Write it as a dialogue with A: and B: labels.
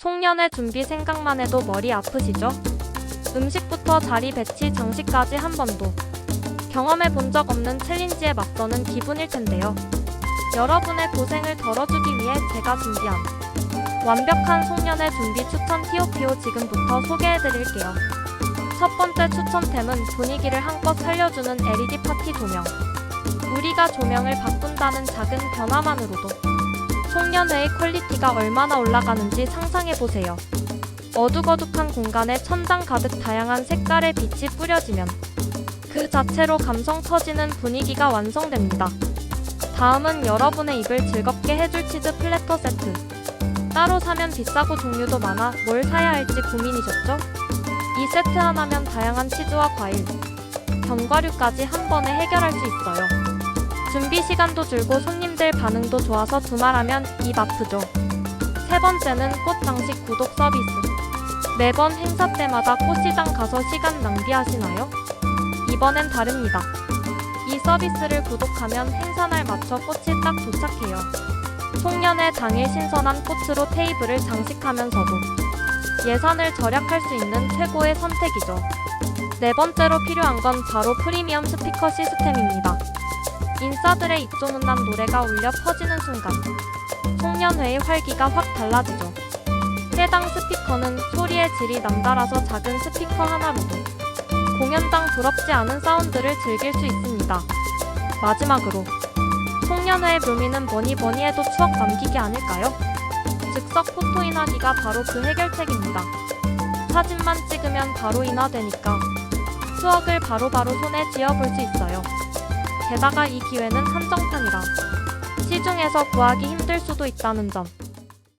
A: 송년회 준비 생각만 해도 머리 아프시죠? 음식부터 자리 배치, 장식까지 한 번도 경험해 본 적 없는 챌린지에 맞서는 기분일 텐데요. 여러분의 고생을 덜어주기 위해 제가 준비한 완벽한 송년회 준비 추천 TOPO 지금부터 소개해 드릴게요. 첫 번째 추천템은 분위기를 한껏 살려주는 LED 파티 조명. 우리가 조명을 바꾼다는 작은 변화만으로도 송년회의 퀄리티가 얼마나 올라가는지 상상해 보세요. 어둑어둑한 공간에 천장 가득 다양한 색깔의 빛이 뿌려지면 그 자체로 감성 터지는 분위기가 완성됩니다. 다음은 여러분의 입을 즐겁게 해줄 치즈 플래터 세트. 따로 사면 비싸고 종류도 많아 뭘 사야 할지 고민이셨죠? 이 세트 하나면 다양한 치즈와 과일, 견과류까지 한 번에 해결할 수 있어요. 준비 시간도 줄고 손님들 반응도 좋아서 두말하면 입 아프죠. 세 번째는 꽃 장식 구독 서비스. 매번 행사 때마다 꽃시장 가서 시간 낭비하시나요? 이번엔 다릅니다. 이 서비스를 구독하면 행사날 맞춰 꽃이 딱 도착해요. 송년회 당일 신선한 꽃으로 테이블을 장식하면서도 예산을 절약할 수 있는 최고의 선택이죠. 네 번째로 필요한 건 바로 프리미엄 스피커 시스템입니다. 인싸들의 입소문난 노래가 울려 퍼지는 순간 송년회의 활기가 확 달라지죠. 해당 스피커는 소리의 질이 남달아서 작은 스피커 하나로도 공연장 부럽지 않은 사운드를 즐길 수 있습니다. 마지막으로 송년회의 묘미는 뭐니 뭐니 해도 추억 남기기 아닐까요? 즉석 포토 인화기가 바로 그 해결책입니다. 사진만 찍으면 바로 인화되니까 추억을 바로바로 손에 쥐어볼 수 있어요. 게다가 이 기회는 한정판이라. 시중에서 구하기 힘들 수도 있다는 점